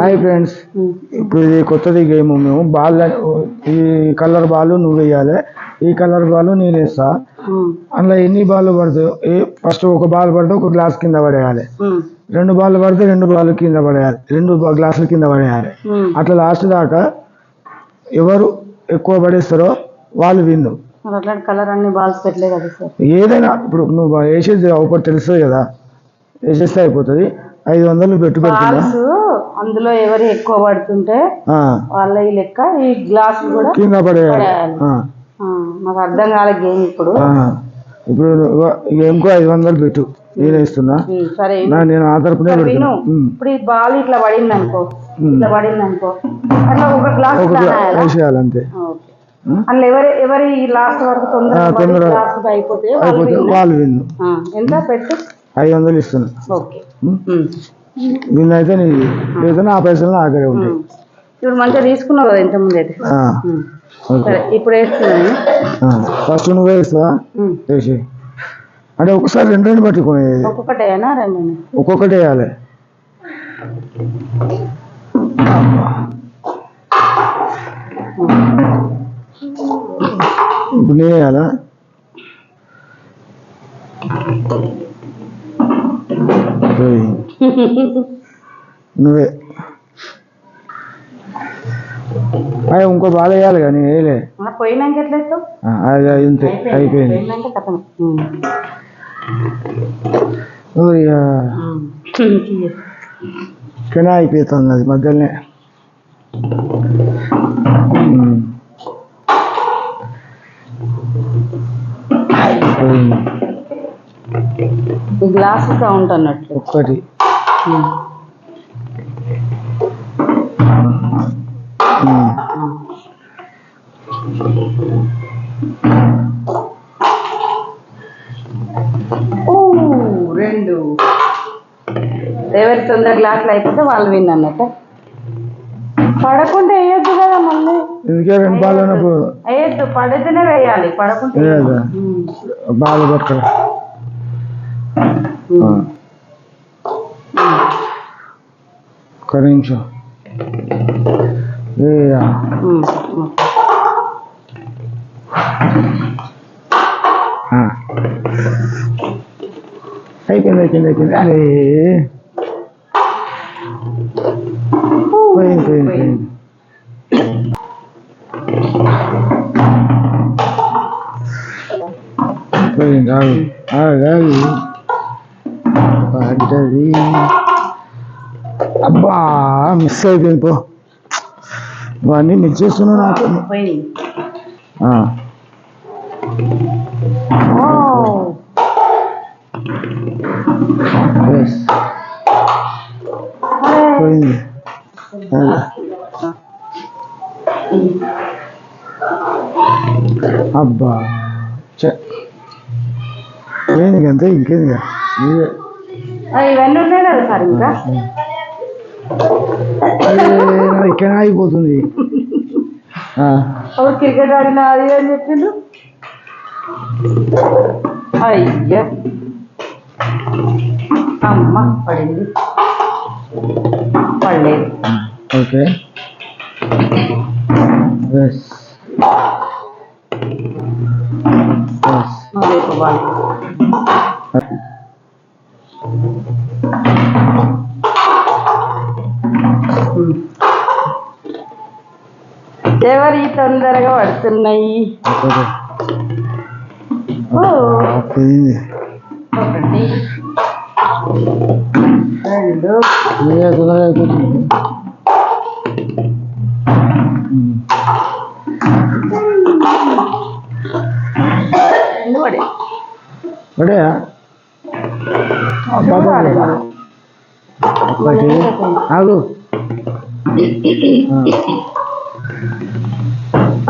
Hi friends. ఇప్పుడు ఇది కొత్తది గేమ్ మేము బాల్ ఈ కలర్ బాల్ నువ్వు వేయాలి ఈ కలర్ బాల్ నేను వేస్తా. అందులో ఎన్ని బాల్ పడతాయో ఏ ఫస్ట్ ఒక బాల్ పడితే ఒక గ్లాస్ కింద పడేయాలి. రెండు బాల్ పడితే రెండు బాల్ కింద పడేయాలి రెండు గ్లాసుల కింద పడేయాలి. అట్లా లాస్ట్ దాకా ఎవరు ఎక్కువ పడేస్తారో వాళ్ళు విన్ను కలర్ అన్ని బాల్స్ ఏదైనా ఇప్పుడు నువ్వు వేసేది ఒకటి తెలుస్తుంది కదా వేసేస్తే అయిపోతుంది ఐదు వందలు పెట్టు పెడుతున్నా అందులో ఎవరు ఎక్కువ పడుతుంటే వాళ్ళ ఈ లెక్క ఈ గ్లాస్ కూడా కింద పడేయాలి. నాకు అర్థం కాలే గేమ్ ఇప్పుడు. ఇప్పుడు ఇంకో ఐదు వందలు పెట్టు. నేను ఇస్తున్నా సరే. నేను ఆ తరపునే. ఇప్పుడు ఈ బాల్ ఇట్లా పడింది అనుకో. ఇట్లా పడింది అనుకో అట్లా ఒక గ్లాస్ వేసేయాలి అంతే. అందులో ఎవరి ఎవరి లాస్ట్ వరకు తొందర అయిపోతే వాళ్ళు విన్ను. ఎంత పెట్టు? ఐదు వందలు ఇస్తున్నా. ఓకే. అయితే నీ లేదా నా పైసలు దగ్గరే ఉంటాయి. ఇప్పుడు మంచిగా తీసుకున్నావు కదా ఇంతకుముందు అయితే. ఆ, సరే ఇప్పుడు వేస్తున్నాను ఫస్ట్ నువ్వే ఉమ్. వేసి. అంటే ఒకసారి రెండు రెండు పట్టుకునేది ఒక్కొక్కటేనా రెండు? ఒక్కొక్కటి వేయాలి. ఇప్పుడు నేను వేయాలా? ఏయ్. నువ్వే. అయ్యా ఇంకో బాగా వేయాలి కానీ వేయలే. పోయినాక అది అంతే అయిపోయింది. కెనా అయిపోతుంది అది మధ్యలోనే. గ్లాస్ కౌంట్ అన్నట్లు ఒక్కటి. రెండు. ఎవరి తొందర గ్లాసులు అయిపోతే వాళ్ళు విన్ అన్నట్టు. పడకుండా వేయొద్దు కదా మళ్ళీ. రెండు బాల్ వేయొద్దు. పడితేనే వేయాలి. పడకుండా. బాల్ పట్టుకరా. ఒక్క నిమిషం ఏ ఉమ్. ఉమ్. ఆ. అయిపోయింది అయిపోయింది అయిపోయింది అరే పోయింది పోయింది పోయింది పోయింది ఆగు ఆగు ఆగు పడ్డది అబ్బా మిస్ అయిపోయింది పో. ఇవన్నీ మిస్ చేస్తున్నావు నాకు. పోయింది. అబ్బా. చ. ఇంకేంది ఇక. ఇవన్నీ ఉన్నాయి కదా సార్ ఇంకా? ఇక్కడ అయిపోతుంది అప్పుడు క్రికెట్ ఆడిన అది అని చెప్పిండు? అయ్యా. అమ్మ పడింది. పడలేదు. ఓకే. ఎస్ ఎస్ ఎవరి తొందరగా పడుతున్నాయి ఓకే ఓ, పోయింది ఒకటి రెండు ఇదే తొందరగా అయిపోతుంది ఉమ్. రెండు పడే పడయా రాలేదా? ఒకటి ఆగు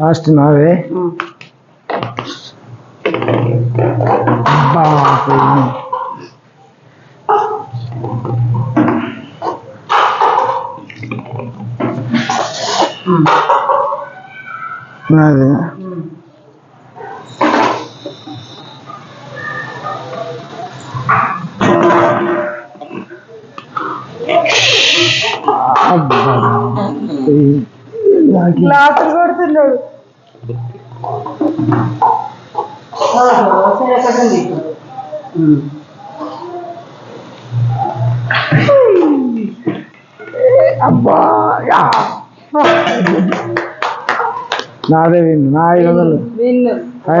విన్ను ఎస్ ఒకటి ఉన్నది ఉమ్. అబ్బా. నాదే విన్ను నా ఐదు వందలు.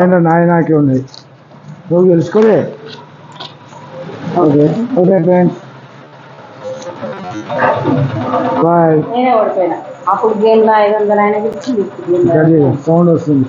వందలు నాయ నాకే ఉన్నాయి. నువ్వు గెలుచుకోలే. ఓకే ఓకే ఫ్రెండ్స్ బాయ్ అప్పుడు గేమ్ ఐదు వందలు ఆయన? ఇచ్చింది ఇప్పుడు సౌండ్ వస్తుంది.